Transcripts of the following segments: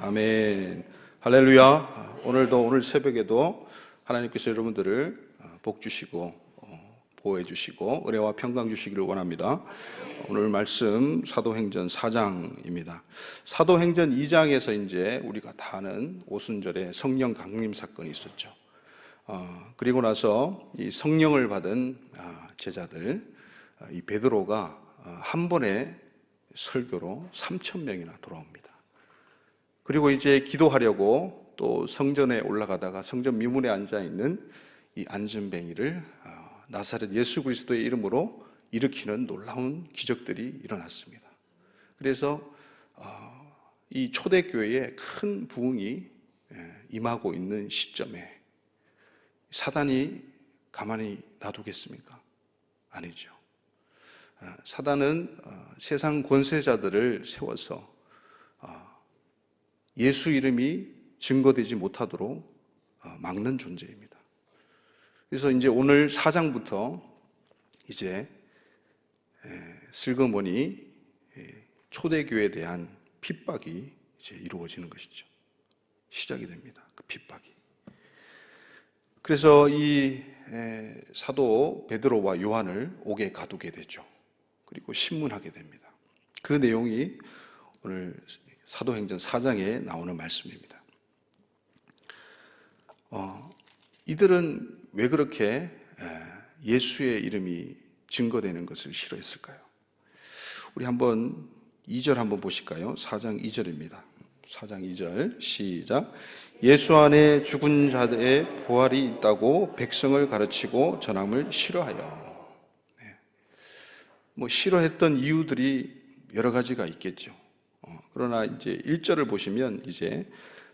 아멘. 할렐루야. 오늘도 오늘 새벽에도 하나님께서 여러분들을 어, 복 주시고 어, 보호해 주시고 은혜와 평강 주시기를 원합니다. 오늘 말씀 사도행전 4장입니다. 사도행전 2장에서 이제 우리가 다 아는 오순절에 성령 강림 사건이 있었죠. 어, 그리고 나서 이 성령을 받은 아, 제자들 아, 이 베드로가 아, 한 번에 설교로 3천 명이나 돌아옵니다. 그리고 이제 기도하려고 또 성전에 올라가다가 성전 미문에 앉아 있는 이 안전뱅이를 어, 나사렛 예수 그리스도의 이름으로 일으키는 놀라운 기적들이 일어났습니다. 그래서 어, 이 초대교회에 큰 부흥이 예, 임하고 있는 시점에 사단이 가만히 놔두겠습니까? 아니죠. 어, 사단은 어, 세상 권세자들을 세워서 예수 이름이 증거되지 못하도록 어, 막는 존재입니다. 그래서 이제 오늘 4장부터 이제 슬그머니 초대교회에 대한 핍박이 이제 이루어지는 것이죠. 시작이 됩니다. 그 핍박이. 그래서 이 사도 베드로와 요한을 옥에 가두게 되죠. 그리고 신문하게 됩니다. 그 내용이 오늘 사도행전 4장에 나오는 말씀입니다. 어, 이들은 왜 그렇게 예수의 이름이 증거되는 것을 싫어했을까요? 우리 한번 2절 한번 보실까요? 4장 2절입니다. 4장 2절 시작. 예수 안에 죽은 자들의 부활이 있다고 백성을 가르치고 전함을 싫어하여. 네. 뭐 싫어했던 이유들이 여러 가지가 있겠죠. 어, 그러나 이제 1절을 보시면 이제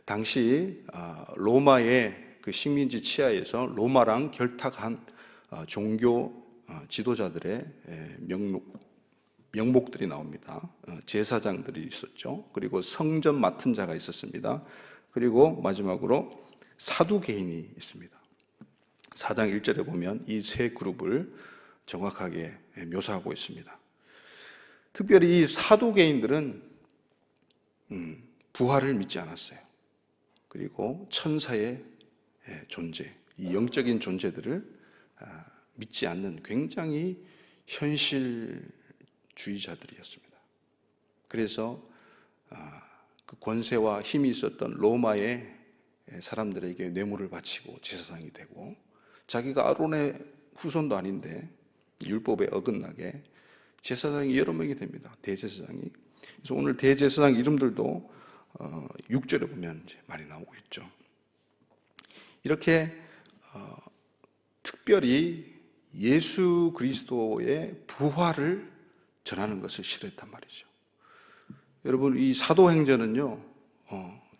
당시 아, 로마의 그 식민지 치하에서 로마랑 결탁한 아, 종교 어, 지도자들의 명록, 명목들이 나옵니다. 어, 제사장들이 있었죠. 그리고 성전 맡은 자가 있었습니다. 그리고 마지막으로 사두개인이 있습니다. 4장 1절에 보면 이 세 그룹을 정확하게 묘사하고 있습니다. 특별히 이 사두개인들은 음, 부활을 믿지 않았어요. 그리고 천사의 존재, 이 영적인 존재들을 아, 믿지 않는 굉장히 현실주의자들이었습니다. 그래서 아, 그 권세와 힘이 있었던 로마의 사람들에게 뇌물을 바치고 제사장이 되고 자기가 아론의 후손도 아닌데 율법에 어긋나게 제사장이 여러 명이 됩니다. 대제사장이. 그래서 오늘 대제사장 이름들도 6절에 어, 보면 이제 많이 나오고 있죠. 이렇게 어, 특별히 예수 그리스도의 부활을 전하는 것을 싫어했단 말이죠. 여러분 이 사도행전은요 어,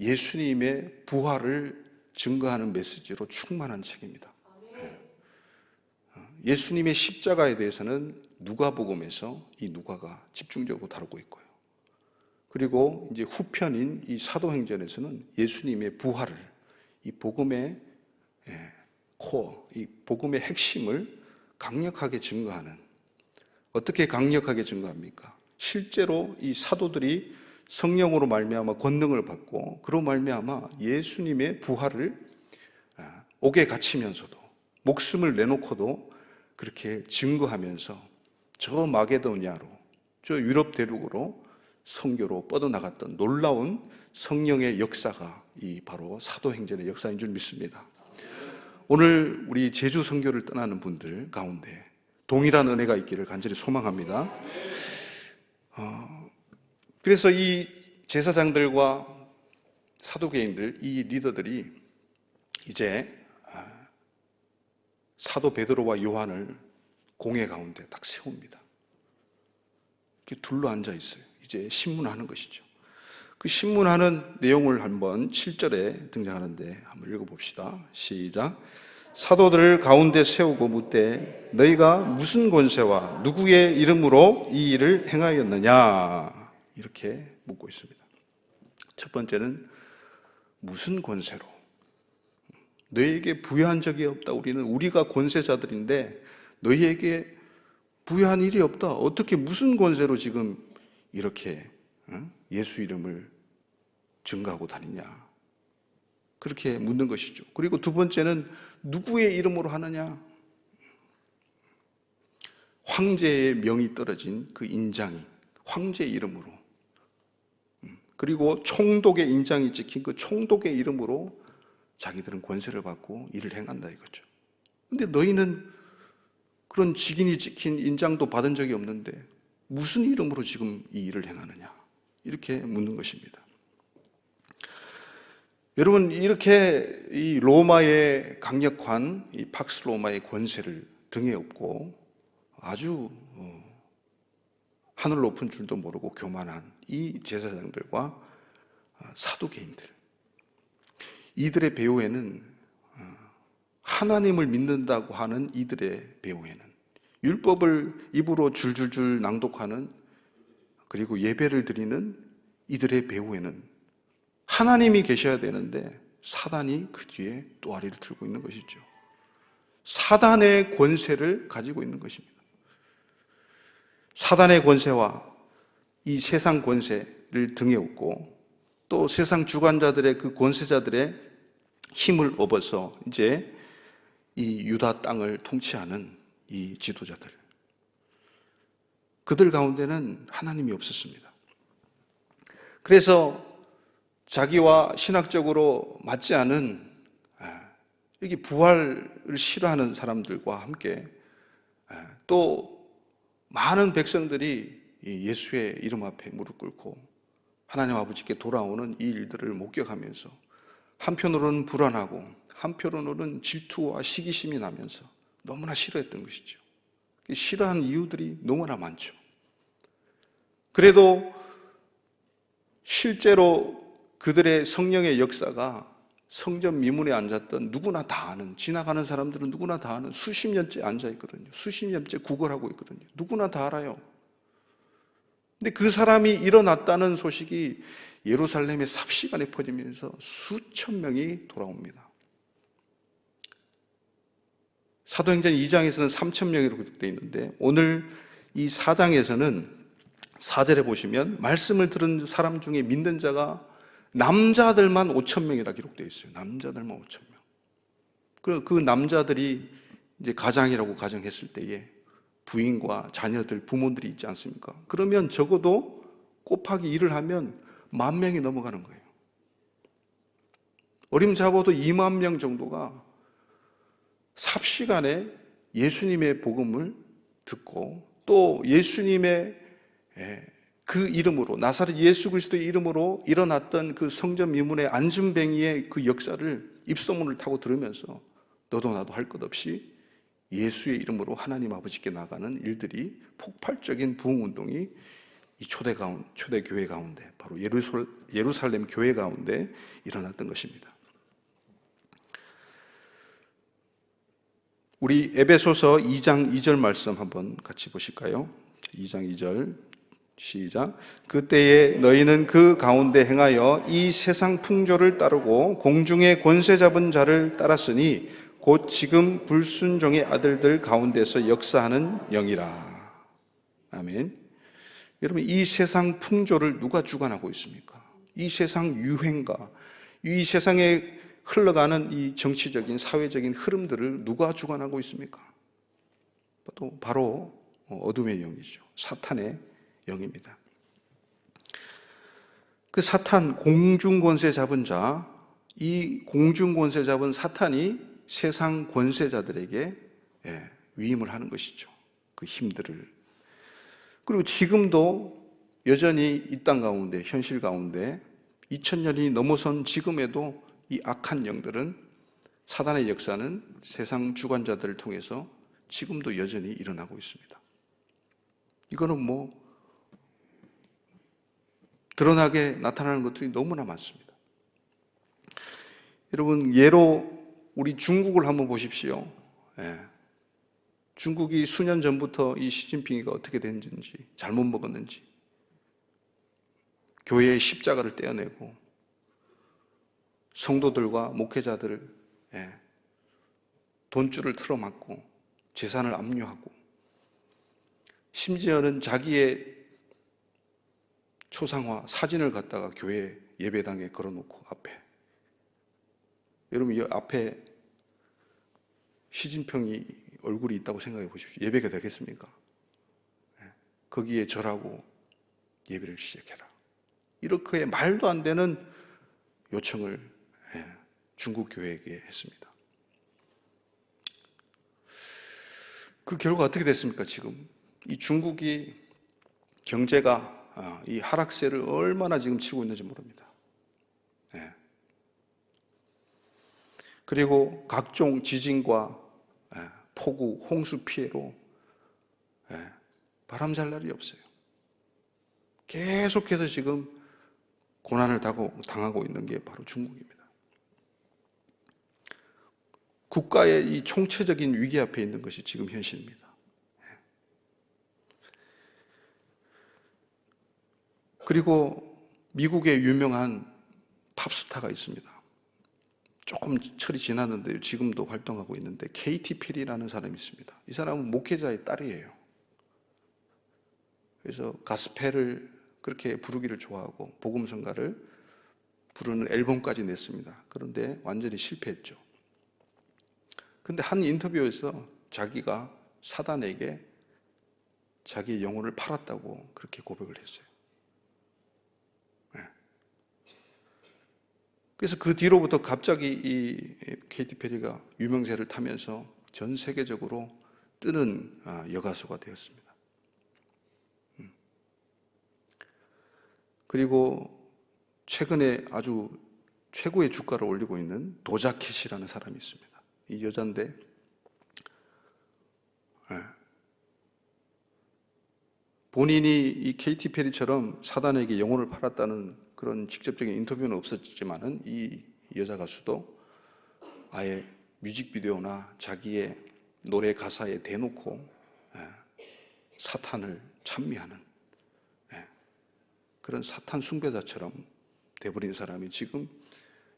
예수님의 부활을 증거하는 메시지로 충만한 책입니다. 예. 어, 예수님의 십자가에 대해서는 누가복음에서 이 누가가 집중적으로 다루고 있고요. 그리고 이제 후편인 이 사도행전에서는 예수님의 부활을 이 복음의 예, 코어, 이 복음의 핵심을 강력하게 증거하는 어떻게 강력하게 증거합니까? 실제로 이 사도들이 성령으로 말미암아 권능을 받고 그로 말미암아 예수님의 부활을 아, 옥에 갇히면서도 목숨을 내놓고도 그렇게 증거하면서 저 마게도니아로 저 유럽 대륙으로 성교로 뻗어나갔던 놀라운 성령의 역사가 이 바로 사도행전의 역사인 줄 믿습니다. 오늘 우리 제주 성교를 떠나는 분들 가운데 동일한 은혜가 있기를 간절히 소망합니다. 어, 그래서 이 제사장들과 사도개인들, 이 리더들이 이제 아, 사도 베드로와 요한을 공회 가운데 딱 세웁니다. 이렇게 둘러 앉아 있어요. 이제 신문하는 것이죠. 그 신문하는 내용을 한번 7절에 등장하는데 한번 읽어봅시다. 시작. 사도들을 가운데 세우고 묻되 너희가 무슨 권세와 누구의 이름으로 이 일을 행하였느냐 이렇게 묻고 있습니다. 첫 번째는 무슨 권세로 너희에게 부여한 적이 없다. 우리는 우리가 권세자들인데 너희에게 부여한 일이 없다. 어떻게 무슨 권세로 지금 이렇게 예수 이름을 증가하고 다니냐? 그렇게 묻는 것이죠. 그리고 두 번째는 누구의 이름으로 하느냐? 황제의 명이 떨어진 그 인장이 황제의 이름으로 음, 그리고 총독의 인장이 찍힌 그 총독의 이름으로 자기들은 권세를 받고 일을 행한다 이거죠. 근데 너희는 그런 직인이 찍힌 인장도 받은 적이 없는데 무슨 이름으로 지금 이 일을 행하느냐? 이렇게 묻는 것입니다. 여러분 이렇게 이 로마의 강력한 이 팍스 로마의 권세를 등에 업고 아주 어, 하늘 높은 줄도 모르고 교만한 이 제사장들과 어, 사두개인들 이들의 배후에는 어, 하나님을 믿는다고 하는 이들의 배후에는 율법을 입으로 줄줄줄 낭독하는 그리고 예배를 드리는 이들의 배후에는 하나님이 계셔야 되는데 사단이 그 뒤에 또아리를 들고 있는 것이죠. 사단의 권세를 가지고 있는 것입니다. 사단의 권세와 이 세상 권세를 등에 업고 또 세상 주관자들의 그 권세자들의 힘을 업어서 이제 이 유다 땅을 통치하는 이 지도자들. 그들 가운데는 하나님이 없었습니다. 그래서 자기와 신학적으로 맞지 않은 아, 이렇게 부활을 싫어하는 사람들과 함께 아, 또 많은 백성들이 예수의 이름 앞에 무릎 꿇고 하나님 아버지께 돌아오는 이 일들을 목격하면서 한편으로는 불안하고 한편으로는 질투와 시기심이 나면서 너무나 싫어했던 것이죠. 싫어하는 이유들이 너무나 많죠. 그래도 실제로 그들의 성령의 역사가 성전 미문에 앉았던 누구나 다 아는 지나가는 사람들은 누구나 다 아는 수십 년째 앉아 있거든요. 수십 년째 구걸하고 있거든요. 누구나 다 알아요. 근데 그 사람이 일어났다는 소식이 예루살렘의 삽시간에 퍼지면서 수천 명이 돌아옵니다. 사도행전 2장에서는 3천 명이라고 기록되어 있는데 오늘 이 4장에서는 4절에 보시면 말씀을 들은 사람 중에 믿는 자가 남자들만 5천 명이라 기록되어 있어요. 남자들만 5천 명. 그, 그 남자들이 이제 가장이라고 가정했을 때에 부인과 자녀들, 부모들이 있지 않습니까? 그러면 적어도 곱하기 1을 하면 만 명이 넘어가는 거예요. 어림잡아도 2만 명 정도가 삽시간에 예수님의 복음을 듣고 또 예수님의 예, 그 이름으로 나사렛 예수 그리스도의 이름으로 일어났던 그 성전 미문의 안전뱅이의 그 역사를 입소문을 타고 들으면서 너도 나도 할 것 없이 예수의 이름으로 하나님 아버지께 나가는 일들이 폭발적인 부흥 운동이 이 초대 가운 초대 교회 가운데 바로 예루살, 예루살렘 교회 가운데 일어났던 것입니다. 우리 에베소서 2장 2절 말씀 한번 같이 보실까요? 2장 2절 시작. 그때에 너희는 그 가운데 행하여 이 세상 풍조를 따르고 공중의 권세 잡은 자를 따랐으니 곧 지금 불순종의 아들들 가운데서 역사하는 영이라. 아멘. 여러분, 이 세상 풍조를 누가 주관하고 있습니까? 이 세상 유행과 이 세상에 흘러가는 이 정치적인 사회적인 흐름들을 누가 주관하고 있습니까? 또 바로 어둠의 영이죠. 사탄의 영입니다. 그 사탄 공중 권세 잡은 자, 이 공중 권세 잡은 사탄이 세상 권세자들에게 예, 위임을 하는 것이죠. 그 힘들을. 그리고 지금도 여전히 이 땅 가운데, 현실 가운데 2000년이 넘어선 지금에도 이 악한 영들은 사단의 역사는 세상 주관자들을 통해서 지금도 여전히 일어나고 있습니다. 이거는 뭐 드러나게 나타나는 것들이 너무나 많습니다. 여러분, 예로 우리 중국을 한번 보십시오. 예. 중국이 수년 전부터 이 시진핑이가 어떻게 됐는지, 잘못 먹었는지, 교회의 십자가를 떼어내고, 성도들과 목회자들을, 예. 돈줄을 틀어막고, 재산을 압류하고, 심지어는 자기의 초상화 사진을 갖다가 교회 예배당에 걸어놓고 앞에 여러분 이 앞에 시진평이 얼굴이 있다고 생각해 보십시오. 예배가 되겠습니까? 예. 거기에 절하고 예배를 시작해라. 이렇게 말도 안 되는 요청을 예, 중국 교회에게 했습니다. 그 결과 어떻게 됐습니까? 지금 이 중국이 경제가 아, 이 하락세를 얼마나 지금 치고 있는지 모릅니다. 예. 그리고 각종 지진과 예, 폭우, 홍수 피해로 예, 바람 잘 날이 없어요. 계속해서 지금 고난을 당하고 있는 게 바로 중국입니다. 국가의 이 총체적인 위기 앞에 있는 것이 지금 현실입니다. 그리고 미국의 유명한 팝스타가 있습니다. 조금 철이 지났는데 지금도 활동하고 있는데 케이티 피리라는 사람이 있습니다. 이 사람은 목회자의 딸이에요. 그래서 가스펠을 그렇게 부르기를 좋아하고 복음 성가를 부르는 앨범까지 냈습니다. 그런데 완전히 실패했죠. 근데 한 인터뷰에서 자기가 사단에게 자기의 영혼을 팔았다고 그렇게 고백을 했어요. 네. 그래서 그 뒤로부터 갑자기 이 케이티 페리가 유명세를 타면서 전 세계적으로 뜨는 아, 여가수가 되었습니다. 음. 그리고 최근에 아주 최고의 주가를 올리고 있는 도자켓이라는 사람이 있습니다. 이 여잔데, 예. 본인이 이 케이티 페리처럼 사단에게 영혼을 팔았다는 그런 직접적인 인터뷰는 없었지만은 이 여자 가수도 아예 뮤직비디오나 자기의 노래 가사에 대놓고 예, 사탄을 찬미하는 예, 그런 사탄 숭배자처럼 돼버린 사람이 지금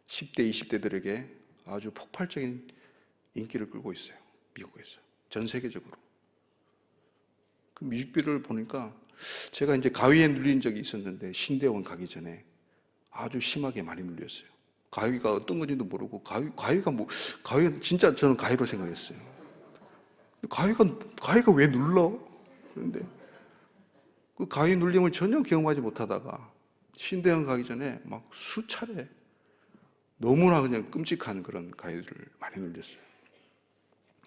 10대, 20대들에게 아주 폭발적인 인기를 끌고 있어요. 미국에서. 전 세계적으로. 그 뮤직비디오를 보니까 제가 이제 가위에 눌린 적이 있었는데 신대원 가기 전에 아주 심하게 많이 눌렸어요. 가위가 어떤 건지도 모르고 가위 가위가 뭐 가위가 진짜 저는 가위로 생각했어요. 가위가 가위가 왜 눌러? 그런데 그 가위 눌림을 전혀 경험하지 못하다가 신대원 가기 전에 막 수차례 너무나 그냥 끔찍한 그런 가위를 많이 눌렸어요.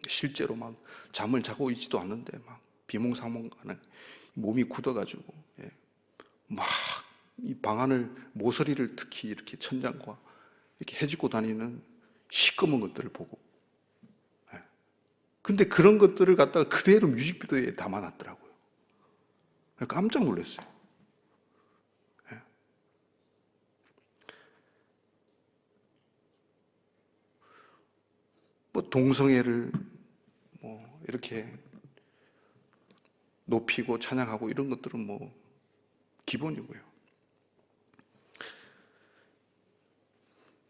실제로 막 잠을 자고 있지도 않는데 막 비몽사몽하는 몸이 굳어가지고 예. 막이 방안을 모서리를 특히 이렇게 천장과 이렇게 해집고 다니는 시꺼먼 것들을 보고 예. 근데 그런 것들을 갖다가 그대로 뮤직비디오에 담아놨더라고요. 깜짝 놀랐어요. 예. 뭐 동성애를 뭐 이렇게 높이고 찬양하고 이런 것들은 뭐 기본이고요.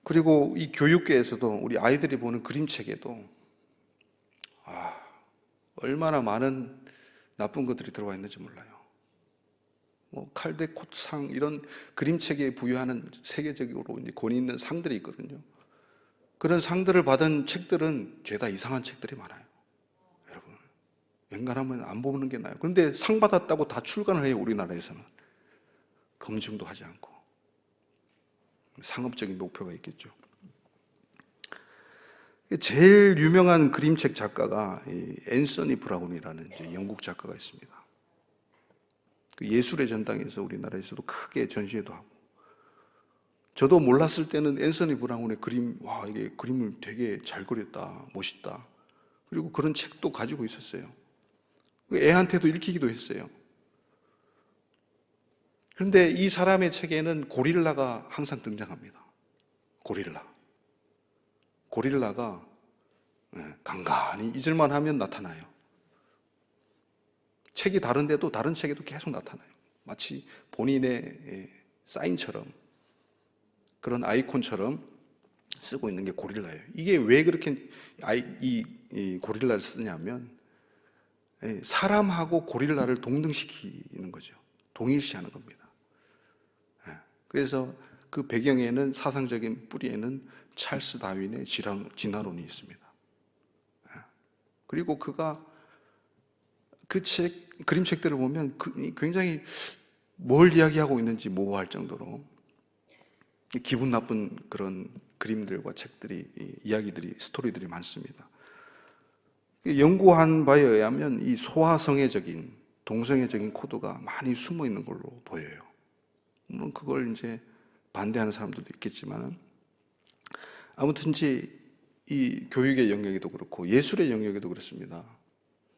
그리고 이 교육계에서도 우리 아이들이 보는 그림책에도 아, 얼마나 많은 나쁜 것들이 들어와 있는지 몰라요. 뭐 칼데코트상 이런 그림책에 부여하는 세계적으로 이제 권위 있는 상들이 있거든요. 그런 상들을 받은 책들은 죄다 이상한 책들이 많아요. 웬간하면 안 보는 게 나아요. 그런데 상 받았다고 다 출간을 해요, 우리나라에서는. 검증도 하지 않고. 상업적인 목표가 있겠죠. 제일 유명한 그림책 작가가 앤서니 브라운이라는 영국 작가가 있습니다. 그 예술의 전당에서 우리나라에서도 크게 전시회도 하고 저도 몰랐을 때는 앤서니 브라운의 그림, 와, 이게 그림을 되게 잘 그렸다, 멋있다. 그리고 그런 책도 가지고 있었어요. 그 애한테도 읽히기도 했어요. 그런데 이 사람의 책에는 고릴라가 항상 등장합니다. 고릴라. 고릴라가 예, 간간히 잊을만 하면 나타나요. 책이 다른데도 다른 책에도 계속 나타나요. 마치 본인의 예, 사인처럼 그런 아이콘처럼 쓰고 있는 게 고릴라예요. 이게 왜 그렇게 이, 이 고릴라를 쓰냐면 예, 사람하고 고릴라를 동등시키는 거죠. 동일시하는 겁니다. 그래서 그 배경에는 사상적인 뿌리에는 찰스 다윈의 진화- 진화론이 있습니다. 예. 그리고 그가 그 책, 그림책들을 보면 그- 굉장히 뭘 이야기하고 있는지 모호할 정도로 기분 나쁜 그런 그림들과 책들이, 이 이야기들이, 스토리들이 많습니다. 연구한 바에 의하면 이 소아성애적인, 동성애적인 코드가 많이 숨어 있는 걸로 보여요. 물론 그걸 이제 반대하는 사람들도 있겠지만 아무튼 이제 이 교육의 영역에도 그렇고 예술의 영역에도 그렇습니다.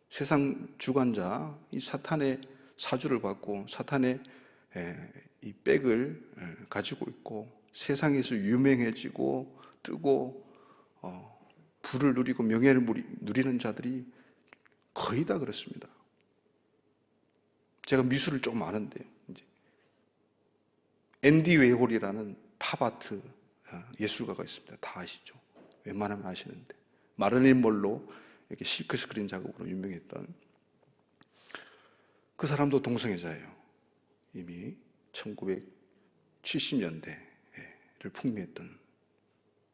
세상 주관자 이 사탄의 사주를 받고 사탄의 에, 이 백을 에, 가지고 있고 세상에서 유명해지고 뜨고 어, 부를 누리고 명예를 누리- 누리는 자들이 거의 다 그렇습니다. 제가 미술을 조금 아는데 이제 앤디 웨홀이라는 팝아트 어, 예술가가 있습니다. 다 아시죠? 웬만하면 아시는데 마를린 몰로 이렇게 실크 스크린 작업으로 유명했던 그 사람도 동성애자예요. 이미 1970년대를 풍미했던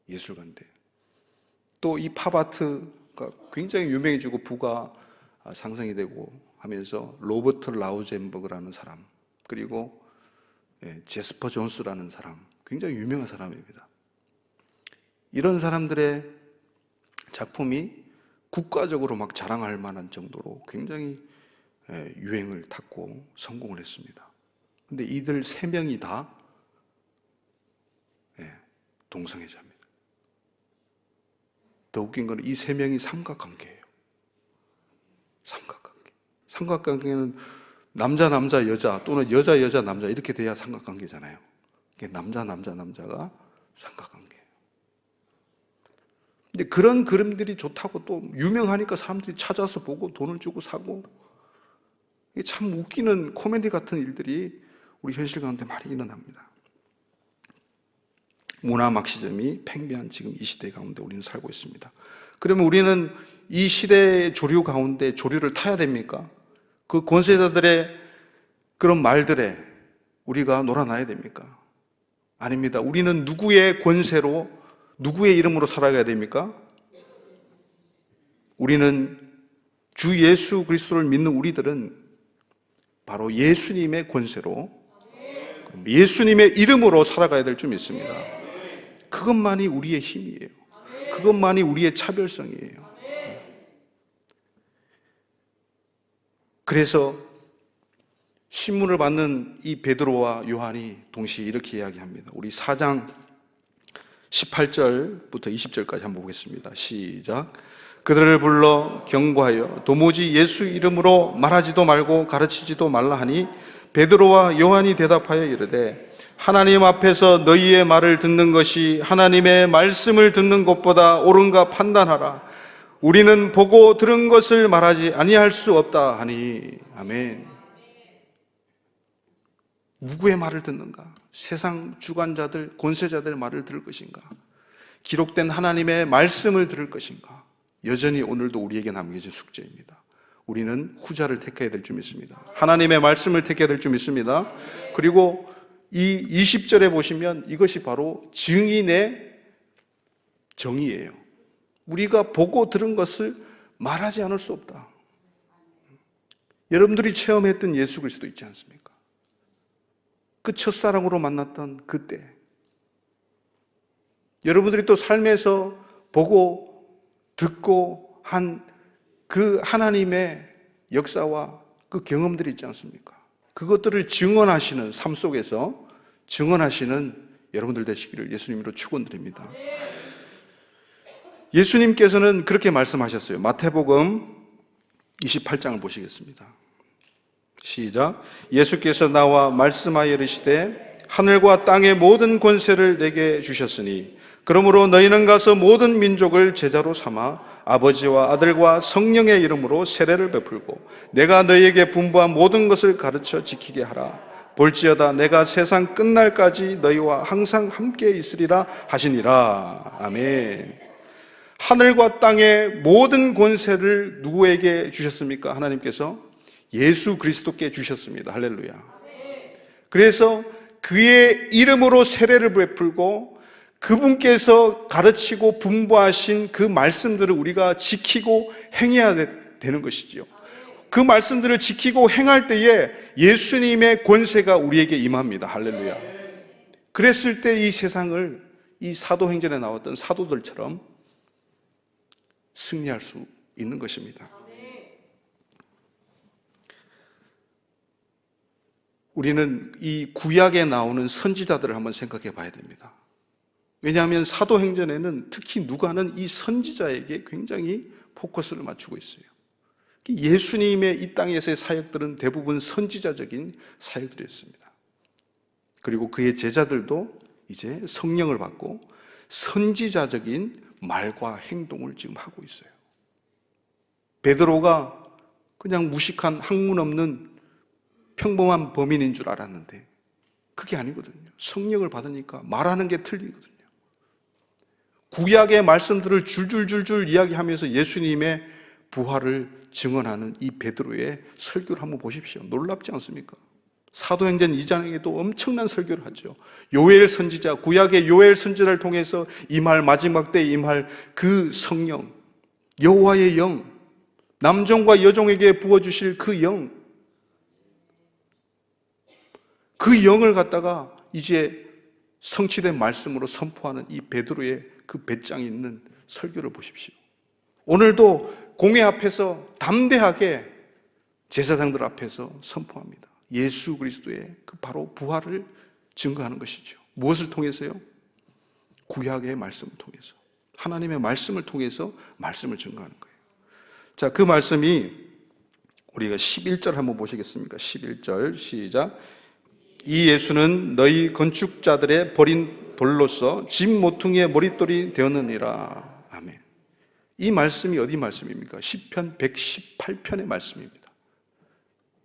예술가인데 또 이 팝아트가 굉장히 유명해지고 부가 상승이 되고 하면서 로버트 라우젠버그라는 사람 그리고 예, 제스퍼 존스라는 사람 굉장히 유명한 사람입니다. 이런 사람들의 작품이 국가적으로 막 자랑할 만한 정도로 굉장히 예, 유행을 탔고 성공을 했습니다. 근데 이들 세 명이 다 예, 동성애자입니다. 더 웃긴 거는 이 세 명이 삼각관계예요. 삼각관계. 삼각관계는 남자 남자 여자 또는 여자 여자 남자 이렇게 돼야 삼각관계잖아요. 남자 남자 남자가 삼각관계예요. 근데 그런 그림들이 좋다고 또 유명하니까 사람들이 찾아서 보고 돈을 주고 사고 이게 참 웃기는 코미디 같은 일들이 우리 현실 가운데 많이 일어납니다. 문화 막시점이 팽배한 지금 이 시대 가운데 우리는 살고 있습니다. 그러면 우리는 이 시대의 조류 가운데 조류를 타야 됩니까? 그 권세자들의 그런 말들에 우리가 놀아나야 됩니까? 아닙니다. 우리는 누구의 권세로 누구의 이름으로 살아가야 됩니까? 우리는 주 예수 그리스도를 믿는 우리들은 바로 예수님의 권세로 예수님의 이름으로 살아가야 될 줄 믿습니다. 그것만이 우리의 힘이에요. 그것만이 우리의 차별성이에요. 그래서 신문을 받는 이 베드로와 요한이 동시에 이렇게 이야기합니다. 우리 4장 18절부터 20절까지 한번 보겠습니다. 시작. 그들을 불러 경고하여 도무지 예수 이름으로 말하지도 말고 가르치지도 말라 하니 베드로와 요한이 대답하여 이르되 하나님 앞에서 너희의 말을 듣는 것이 하나님의 말씀을 듣는 것보다 옳은가 판단하라. 우리는 보고 들은 것을 말하지 아니할 수 없다 하니 아멘. 누구의 말을 듣는가? 세상 주관자들, 권세자들의 말을 들을 것인가? 기록된 하나님의 말씀을 들을 것인가? 여전히 오늘도 우리에게 남겨진 숙제입니다. 우리는 후자를 택해야 될 줄 믿습니다. 하나님의 말씀을 택해야 될 줄 믿습니다. 그리고 이 20절에 보시면 이것이 바로 증인의 정의예요. 우리가 보고 들은 것을 말하지 않을 수 없다. 여러분들이 체험했던 예수 그리스도 있지 않습니까? 그 첫사랑으로 만났던 그때. 여러분들이 또 삶에서 보고 듣고 한 그 하나님의 역사와 그 경험들이 있지 않습니까? 그것들을 증언하시는 삶 속에서 증언하시는 여러분들 되시기를 예수님으로 축원드립니다. 예수님께서는 그렇게 말씀하셨어요. 마태복음 28장을 보시겠습니다. 시작. 예수께서 나와 말씀하여 이르시되 하늘과 땅의 모든 권세를 내게 주셨으니 그러므로 너희는 가서 모든 민족을 제자로 삼아 아버지와 아들과 성령의 이름으로 세례를 베풀고 내가 너희에게 분부한 모든 것을 가르쳐 지키게 하라. 볼지어다 내가 세상 끝날까지 너희와 항상 함께 있으리라 하시니라. 아멘. 하늘과 땅의 모든 권세를 누구에게 주셨습니까? 하나님께서 예수 그리스도께 주셨습니다. 할렐루야. 그래서 그의 이름으로 세례를 베풀고 그분께서 가르치고 분부하신 그 말씀들을 우리가 지키고 행해야 되- 되는 것이지요. 그 말씀들을 지키고 행할 때에 예수님의 권세가 우리에게 임합니다. 할렐루야. 그랬을 때 이 세상을 이 사도행전에 나왔던 사도들처럼 승리할 수 있는 것입니다. 우리는 이 구약에 나오는 선지자들을 한번 생각해 봐야 됩니다. 왜냐하면 사도행전에는 특히 누가는 이 선지자에게 굉장히 포커스를 맞추고 있어요. 예수님의 이 땅에서의 사역들은 대부분 선지자적인 사역들이었습니다. 그리고 그의 제자들도 이제 성령을 받고 선지자적인 말과 행동을 지금 하고 있어요. 베드로가 그냥 무식한 학문 없는 평범한 범인인 줄 알았는데 그게 아니거든요. 성령을 받으니까 말하는 게 틀리거든요. 구약의 말씀들을 줄줄줄줄 이야기하면서 예수님의 부활을 증언하는 이 베드로의 설교를 한번 보십시오. 놀랍지 않습니까? 사도행전 2장에도 엄청난 설교를 하죠. 요엘 선지자, 구약의 요엘 선지자를 통해서 임할 마지막 때 임할 그 성령, 여호와의 영, 남종과 여종에게 부어 주실 그 영, 그 영을 갖다가 이제 성취된 말씀으로 선포하는 이 베드로의 그 배짱이 있는 설교를 보십시오. 오늘도 공회 앞에서 담대하게 제사장들 앞에서 선포합니다. 예수 그리스도의 그 바로 부활을 증거하는 것이죠. 무엇을 통해서요? 구약의 말씀을 통해서. 하나님의 말씀을 통해서 말씀을 증거하는 거예요. 자, 그 말씀이 우리가 11절 한번 보시겠습니까? 11절 시작. 이 예수는 너희 건축자들의 버린 돌로서 집 모퉁이의 머릿돌이 되었느니라. 아멘. 이 말씀이 어디 말씀입니까? 10편 118편의 말씀입니다.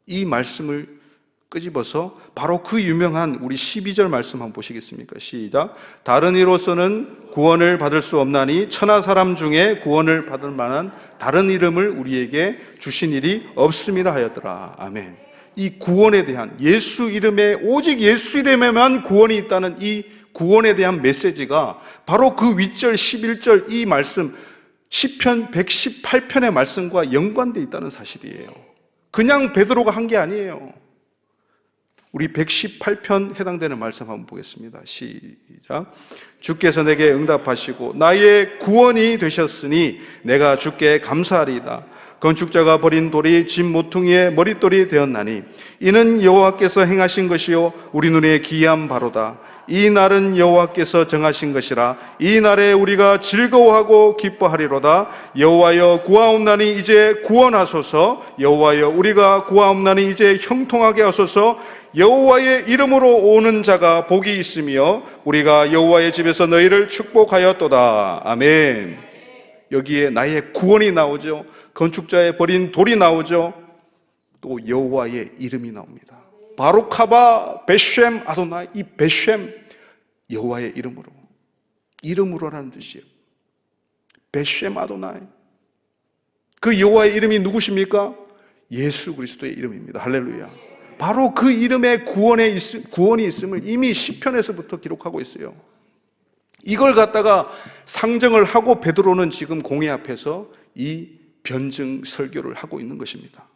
이 말씀을 끄집어서 바로 그 유명한 우리 12절 말씀 한번 보시겠습니까? 시작. 다른 이로서는 구원을 받을 수 없나니 천하 사람 중에 구원을 받을 만한 다른 이름을 우리에게 주신 일이 없음이라 하였더라. 아멘. 이 구원에 대한 예수 이름에 오직 예수 이름에만 구원이 있다는 이 구원에 대한 메시지가 바로 그 윗절 11절 이 말씀 10편 118편의 말씀과 연관되어 있다는 사실이에요. 그냥 베드로가 한 게 아니에요. 우리 118편 해당되는 말씀 한번 보겠습니다. 시작. 주께서 내게 응답하시고 나의 구원이 되셨으니 내가 주께 감사하리이다. 건축자가 버린 돌이 집 모퉁이의 머릿돌이 되었나니 이는 여호와께서 행하신 것이요 우리 눈에 기이한 바로다. 이 날은 여호와께서 정하신 것이라 이 날에 우리가 즐거워하고 기뻐하리로다. 여호와여 구하옵나니 이제 구원하소서. 여호와여 우리가 구하옵나니 이제 형통하게 하소서. 여호와의 이름으로 오는 자가 복이 있으며 우리가 여호와의 집에서 너희를 축복하였도다. 아멘. 여기에 나의 구원이 나오죠 건축자의 버린 돌이 나오죠 또 여호와의 이름이 나옵니다 바로카바 베쉔 아도나 이 베쉔 여호와의 이름으로 이름으로라는 뜻이에요. 베쉔 아도나이 그 여호와의 이름이 누구십니까? 예수 그리스도의 이름입니다. 할렐루야. 바로 그 이름에 구원에 있, 구원이 있음을 이미 시편에서부터 기록하고 있어요. 이걸 갖다가 상정을 하고 베드로는 지금 공회 앞에서 이 변증 설교를 하고 있는 것입니다.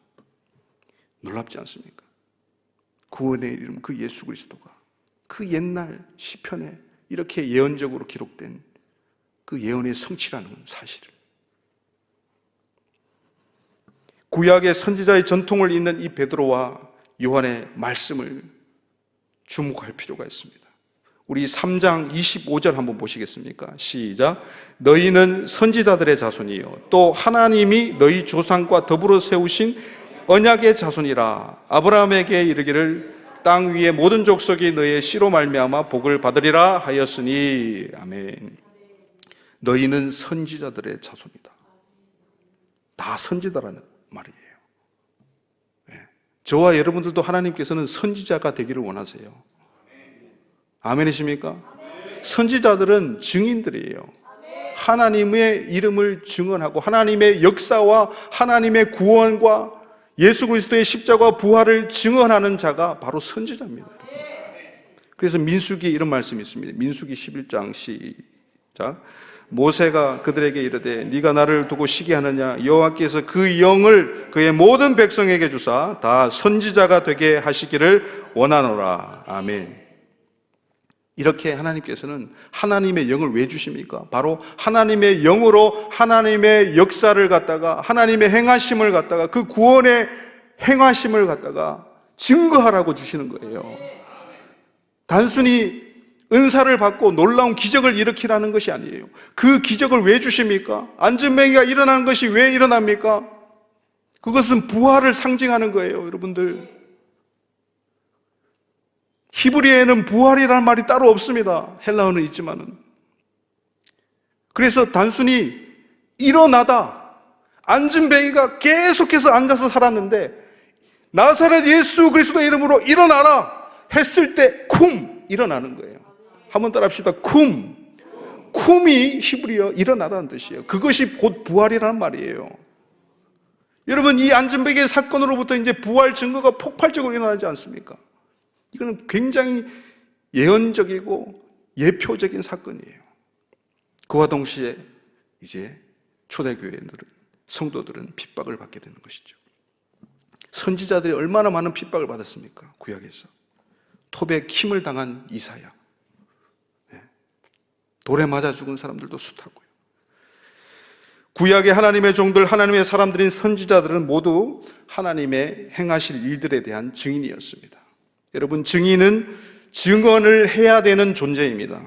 놀랍지 않습니까? 구원의 이름 그 예수 그리스도가 그 옛날 시편에 이렇게 예언적으로 기록된 그 예언의 성취라는 사실을 구약의 선지자의 전통을 잇는 이 베드로와 요한의 말씀을 주목할 필요가 있습니다. 우리 3장 25절 한번 보시겠습니까? 시작. 너희는 선지자들의 자손이요. 또 하나님이 너희 조상과 더불어 세우신 언약의 자손이라. 아브라함에게 이르기를 땅 위의 모든 족속이 너의 씨로 말미암아 복을 받으리라 하였으니 아멘. 너희는 선지자들의 자손이다. 다 선지자라는 말이에요. 네. 저와 여러분들도 하나님께서는 선지자가 되기를 원하세요. 아멘이십니까? 선지자들은 증인들이에요. 하나님의 이름을 증언하고 하나님의 역사와 하나님의 구원과 예수 그리스도의 십자가 부활을 증언하는 자가 바로 선지자입니다. 그래서 민수기 이런 말씀이 있습니다. 민수기 11장 시작. 모세가 그들에게 이르되 네가 나를 두고 시기하느냐 여호와께서 그 영을 그의 모든 백성에게 주사 다 선지자가 되게 하시기를 원하노라. 아멘. 이렇게 하나님께서는 하나님의 영을 왜 주십니까? 바로 하나님의 영으로 하나님의 역사를 갖다가 하나님의 행하심을 갖다가 그 구원의 행하심을 갖다가 증거하라고 주시는 거예요. 단순히 은사를 받고 놀라운 기적을 일으키라는 것이 아니에요. 그 기적을 왜 주십니까? 안전뱅이가 일어나는 것이 왜 일어납니까? 그것은 부활을 상징하는 거예요, 여러분들. 히브리에는 부활이라는 말이 따로 없습니다. 헬라어는 있지만은. 그래서 단순히 일어나다 안전뱅이가 계속해서 앉아서 살았는데 나사렛 예수 그리스도의 이름으로 일어나라 했을 때 쿰 일어나는 거예요. 한번 따라합시다. 쿰. 쿰이 히브리어 일어나다는 뜻이에요. 그것이 곧 부활이라는 말이에요. 여러분 이 안전뱅이의 사건으로부터 이제 부활 증거가 폭발적으로 일어나지 않습니까? 이거는 굉장히 예언적이고 예표적인 사건이에요. 그와 동시에 이제 초대교회들은 성도들은 핍박을 받게 되는 것이죠. 선지자들이 얼마나 많은 핍박을 받았습니까? 구약에서 톱에 킴을 당한 이사야, 네. 돌에 맞아 죽은 사람들도 숱하고요. 구약의 하나님의 종들, 하나님의 사람들인 선지자들은 모두 하나님의 행하실 일들에 대한 증인이었습니다. 여러분, 증인은 증언을 해야 되는 존재입니다.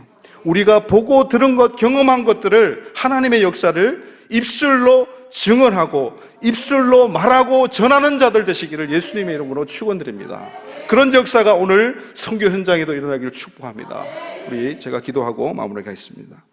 우리가 보고 들은 것, 경험한 것들을 하나님의 역사를 입술로 증언하고 입술로 말하고 전하는 자들 되시기를 예수님의 이름으로 축원드립니다. 그런 역사가 오늘 선교 현장에도 일어나기를 축복합니다. 우리 제가 기도하고 마무리하겠습니다.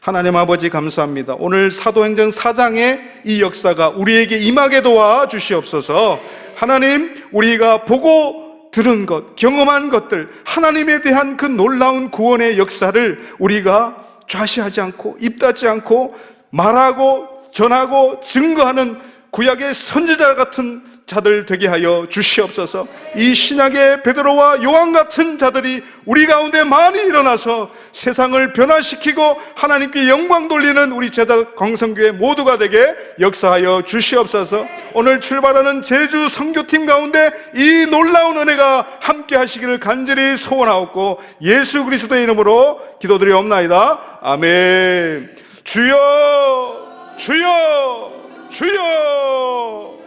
하나님 아버지 감사합니다. 오늘 사도행전 4장의 이 역사가 우리에게 임하게 도와 주시옵소서. 하나님, 우리가 보고 들은 것, 경험한 것들, 하나님에 대한 그 놀라운 구원의 역사를 우리가 좌시하지 않고 입닫지 않고 말하고 전하고 증거하는 구약의 선지자 같은 자들 되게 하여 주시옵소서. 이 신약의 베드로와 요한 같은 자들이 우리 가운데 많이 일어나서 세상을 변화시키고 하나님께 영광 돌리는 우리 제자 광성교회 모두가 되게 역사하여 주시옵소서. 오늘 출발하는 제주 선교팀 가운데 이 놀라운 은혜가 함께 하시기를 간절히 소원하옵고 예수 그리스도의 이름으로 기도드리옵나이다. 아멘. 주여 주여 주여